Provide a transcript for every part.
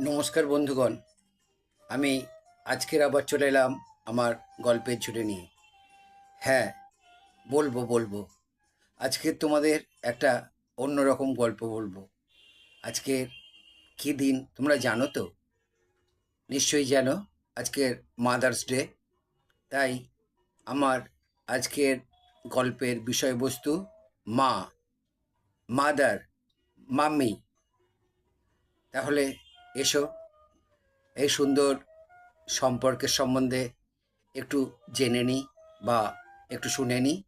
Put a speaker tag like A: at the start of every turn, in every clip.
A: নমস্কার বন্ধুগণ। আমি আজকের আবার চলে এলাম আমার গল্পের ঝুড়ে নিয়ে। হ্যাঁ বলব বলব। আজকে তোমাদের একটা অন্যরকম গল্প বলব। আজকের কী দিন তোমরা জানো তো? নিশ্চয়ই জানো, আজকের মাদার্স ডে তাই আমার আজকের গল্পের বিষয়বস্তু মা মাদার মাম্মি। তাহলে এসো। এই সুন্দর সম্পর্কের সম্বন্ধে একটু জেনে নিই বা একটু শুনে নিই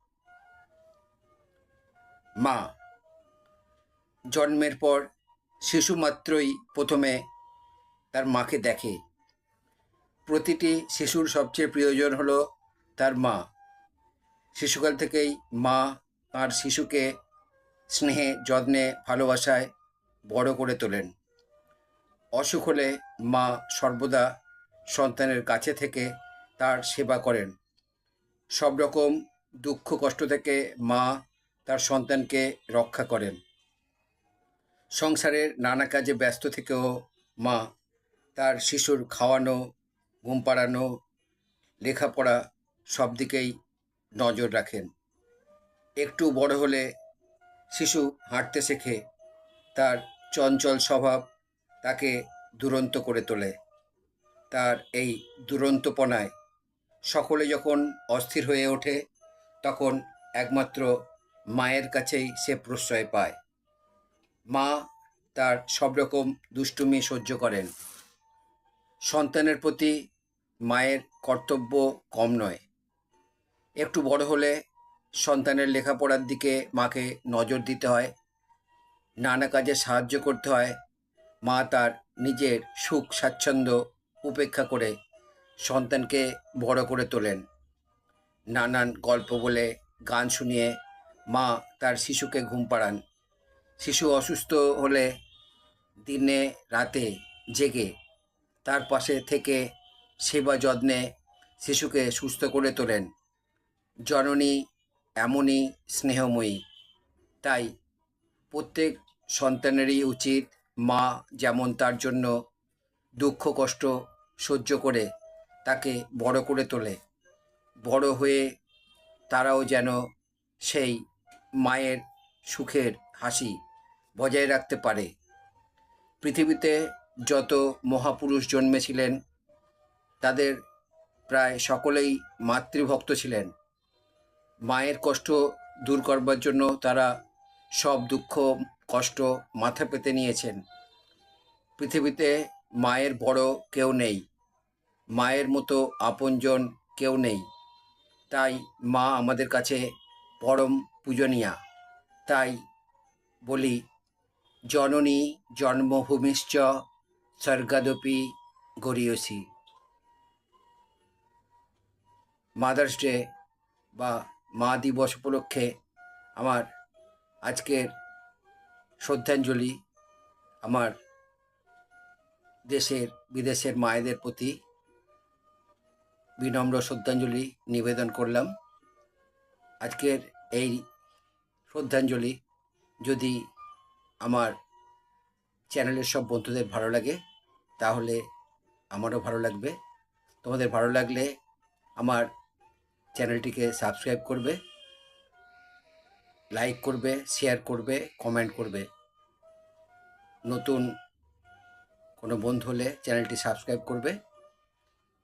A: মা, জন্মের পর শিশু মাত্রই প্রথমে তার মাকে দেখে। প্রতিটি শিশুর সবচেয়ে প্রয়োজন হলো তার মা। শিশুকাল থেকেই মা তার শিশুকে স্নেহে, যত্নে, ভালোবাসায় বড় করে তোলেন। অসুখ হলে মা সর্বদা সন্তানের কাছে থেকে তার সেবা করেন। সব রকম দুঃখ কষ্ট থেকে মা তার সন্তানকে রক্ষা করেন। সংসারের নানা কাজে ব্যস্ত থেকেও মা তার শিশুর খাওয়ানো, ঘুম পাড়ানো, লেখাপড়া সব দিকেই নজর রাখেন। একটু বড় হলে শিশু হাঁটতে শেখে, তার চঞ্চল স্বভাব তাকে দুরন্ত করে তোলে। তার এই দুরন্তপনায় সকলে যখন অস্থির হয়ে ওঠে, তখন একমাত্র মায়ের কাছেই সে প্রশ্রয় পায়। মা তার সব রকম দুষ্টুমি সহ্য করেন। সন্তানের প্রতি মায়ের কর্তব্য কম নয়। একটু বড় হলে সন্তানের লেখাপড়ার দিকে মাকে নজর দিতে হয়। নানা কাজে সাহায্য করতে হয়। মা তার নিজের সুখ, স্বাচ্ছন্দ্য উপেক্ষা করে সন্তানকে বড় করে তোলেন। নানান গল্প বলে গান শুনিয়ে মা তার শিশুকে ঘুম পাড়ান। শিশু অসুস্থ হলে দিনে, রাতে জেগে তার পাশে থেকে সেবা যত্নে শিশুকে সুস্থ করে তোলেন। জননী এমনই স্নেহময়ী। তাই প্রত্যেক সন্তানেরই উচিত মা যেমন তার জন্য দুঃখ, কষ্ট সহ্য করে তাকে বড় করে তোলে, বড় হয়ে তারাও যেন সেই মায়ের সুখের হাসি বজায় রাখতে পারে। পৃথিবীতে যত মহাপুরুষ জন্মেছিলেন, তাদের প্রায় সকলেই মাতৃভক্ত ছিলেন। মায়ের কষ্ট দূর করবার জন্য তারা সব দুঃখ কষ্ট মাথা পেতে নিয়েছেন। পৃথিবীতে মায়ের বড় কেউ নেই। মায়ের মতো আপনজন কেউ নেই। তাই মা আমাদের কাছে পরম পূজনীয়া। তাই বলি, জননী জন্মভূমিশ্চ স্বর্গাদপি গরিয়সী মাদার্স ডে বা মা দিবস উপলক্ষে আমার আজকের শ্রদ্ধাঞ্জলি আমার দেশের, বিদেশের মায়েদের প্রতি বিনম্র শ্রদ্ধাঞ্জলি নিবেদন করলাম। আজকের এই শ্রদ্ধাঞ্জলি যদি আমার চ্যানেলের সব বন্ধুদের ভালো লাগে, তাহলে আমারও ভালো লাগবে। তোমাদের ভালো লাগলে আমার চ্যানেলটিকে সাবস্ক্রাইব করবে। লাইক করবে শেয়ার করবে কমেন্ট করবে। নতুন কোনো বন্ধু হলে চ্যানেলটি সাবস্ক্রাইব করবে।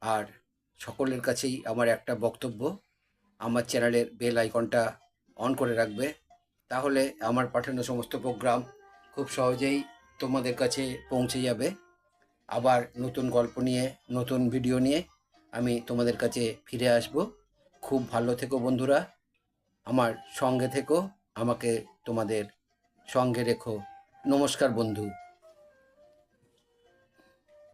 A: আর সকলের কাছেই আমার একটা বক্তব্য, আমার চ্যানেলের বেল আইকনটা অন করে রাখবে। তাহলে আমার পাঠানো সমস্ত প্রোগ্রাম খুব সহজেই তোমাদের কাছে পৌঁছে যাবে। আবার নতুন গল্প নিয়ে, নতুন ভিডিও নিয়ে আমি তোমাদের কাছে ফিরে আসব। খুব ভালো থেকো বন্ধুরা। আমার সঙ্গে থেকো আমাকে তোমাদের সঙ্গে রেখো। নমস্কার বন্ধু।